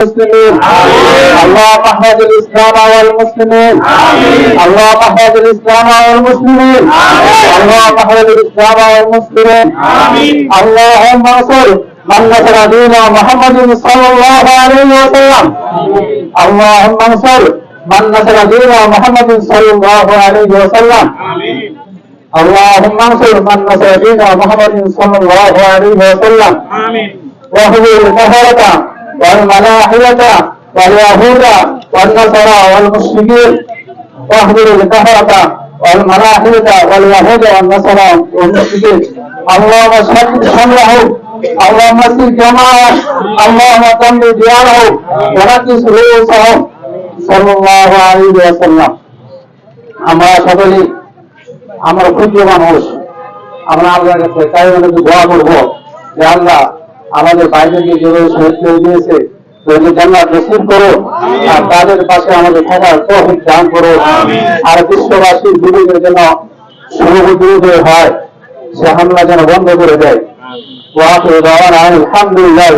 المسلمين اللهم احفظ الاسلام والمسلمين اللهم احفظ الاسلام والمسلمين اللهم احفظ الاسلام والمسلمين اللهم انصر من نصر دين محمد صلى الله عليه وسلم اللهم انصر من نصر دين محمد صلى الله عليه وسلم اللهم انصر من نصر دين محمد صلى الله عليه وسلم واهدي الكفرة والملاحدة واليهود والنصارى والمشركين واهدي الكفرة والملاحدة واليهود والنصارى والمشركين اللهم شد شملهم اللهم سل جماعهم اللهم تم ديارهم ونقص رؤوسهم صلى الله عليه وسلم আমরা সকলেই আমরা ক্ষুদ্র মানুষ আমরা আল্লাহর কাছে তাই আমাদের দোয়া করবো যে আল্লাহ আমাদের বাইরেকে যেভাবে শহীদ করে দিয়েছে তাদেরকে জান্নাত নসিব করো আর তাদের পাশে আমাদের থাকার তৌফিক দান করো আর বিশ্ববাসীর বিরুদ্ধে যেন শুভবিরোধী হয় সে হামলা যেন বন্ধ করে দেয়। ওয়াকে দাওয়ান আলহামদুলিল্লাহ